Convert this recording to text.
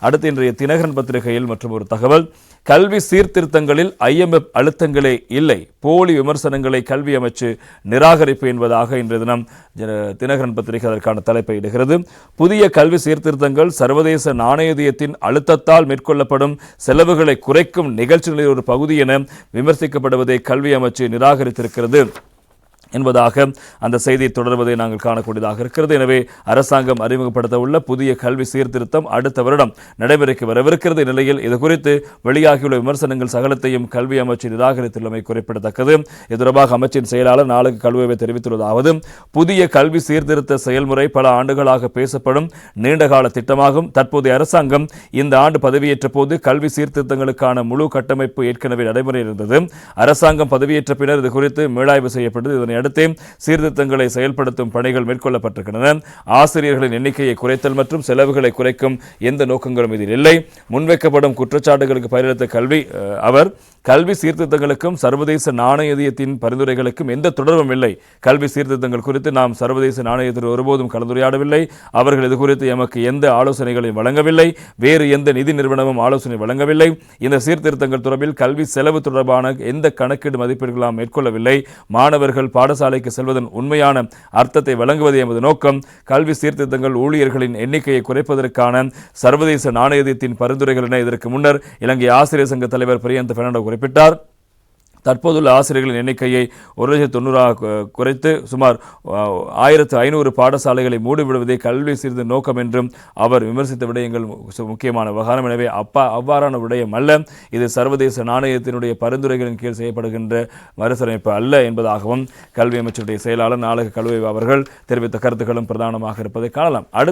அடுத்து இன்றைய தினகரன் பத்திரிகையில் மற்றும் ஒரு தகவல். கல்வி சீர்திருத்தங்களில் ஐஎம்எஃப் அழுத்தங்களே இல்லை. போலி விமர்சனங்களை கல்வி அமைச்சு நிராகரிப்பு என்பதாக இன்றைய தினம் தினகரன் பத்திரிகை அதற்கான தலைப்பை இடுகிறது. புதிய கல்வி சீர்திருத்தங்கள் சர்வதேச நாணயத்தின் அழுத்தத்தால் மேற்கொள்ளப்படும் செலவுகளை குறைக்கும் நிகழ்ச்சிகளில் ஒரு பகுதி என விமர்சிக்கப்படுவதை கல்வி அமைச்சு நிராகரித்திருக்கிறது. என்பதாக அந்த செய்தி தொடர்வதை நாங்கள் காணக்கூடியதாக இருக்கிறது. எனவே அரசாங்கம் அறிமுகப்படுத்த உள்ள புதிய கல்வி சீர்திருத்தம் அடுத்த வருடம் நடைமுறைக்கு வரவிருக்கிறது நிலையில் இது குறித்து வெளியாகியுள்ள விமர்சனங்கள் சகலத்தையும் கல்வி அமைச்சர் நிராகரித்துள்ளமை குறிப்பிடத்தக்கது. இது தொடர்பாக அமைச்சின் செயலாளர் நாளுக்கு கல்வியவை தெரிவித்துள்ளதாவது புதிய கல்வி சீர்திருத்த செயல்முறை பல ஆண்டுகளாக பேசப்படும் நீண்டகால திட்டமாகும். தற்போதைய அரசாங்கம் இந்த ஆண்டு பதவியேற்ற போது கல்வி சீர்திருத்தங்களுக்கான முழு கட்டமைப்பு ஏற்கனவே நடைமுறையில் இருந்தது. அரசாங்கம் பதவியேற்ற பின்னர் இது குறித்து மீளாய்வு செய்யப்பட்டது. இதனை அடுத்து சீர்திருத்தங்களை செயல்படுத்தும் பணிகள் மேற்கொள்ளப்பட்டிருக்கின்றன. ஆசிரியர்களின் எண்ணிக்கையை குறைத்தல் மற்றும் செலவுகளை குறைக்கும் எந்த நோக்கங்களும் இதில் இல்லை. முன்வைக்கப்படும் குற்றச்சாட்டுகளுக்கு பதிலளித்த கல்வி அவர் கல்வி சீர்திருத்தங்களுக்கும் சர்வதேச நாணயத்தின் பரிந்துரைகளுக்கும் எந்த தொடர்பும் இல்லை. கல்வி சீர்திருத்தங்கள் குறித்து நாம் சர்வதேச நாணயத்தில் ஒருபோதும் கலந்துரையாடவில்லை. அவர்கள் இது குறித்து எமக்கு எந்த ஆலோசனைகளையும் வழங்கவில்லை. வேறு எந்த நிதி நிறுவனமும் ஆலோசனை வழங்கவில்லை. இந்த சீர்திருத்தங்கள் தொடர்பில் கல்வி செலவு தொடர்பான எந்த கணக்கீடு மதிப்பீடுகளாம் நாம் மேற்கொள்ளவில்லை. மாணவர்கள் பாடசாலைக்கு செல்வதன் உண்மையான அர்த்தத்தை வழங்குவது எமது நோக்கம். கல்வி சீர்திருத்தங்கள் ஊழியர்களின் எண்ணிக்கையை குறைப்பதற்கான சர்வதேச நாணயத்தின் பரிந்துரைகள் என இதற்கு முன்னர் இலங்கை ஆசிரியர் சங்க தலைவர் பிரியந்த பெர்னாண்டோ குறிப்பிட்டார். தற்போதுள்ள ஆசிரியர்களின் எண்ணிக்கையை ஒரு லட்சத்து தொண்ணூறாக குறைத்து சுமார் ஆயிரத்து ஐநூறு பாடசாலைகளை மூடிவிடுவதே கல்வி சிறிது நோக்கம் என்றும் அவர் விமர்சித்த விடயங்கள் மு- முக்கியமான விவகாரம். எனவே அப்பா அவ்வாறான விடயம் அல்ல. இது சர்வதேச நாணயத்தினுடைய பரிந்துரைகளின் கீழ் செய்யப்படுகின்ற மறுசீரமைப்பு அல்ல என்பதாகவும் கல்வி அமைச்சருடைய செயலாளர் நாளக கல்வி அவர்கள் தெரிவித்த கருத்துக்களும் பிரதானமாக இருப்பதை காணலாம். அடுத்து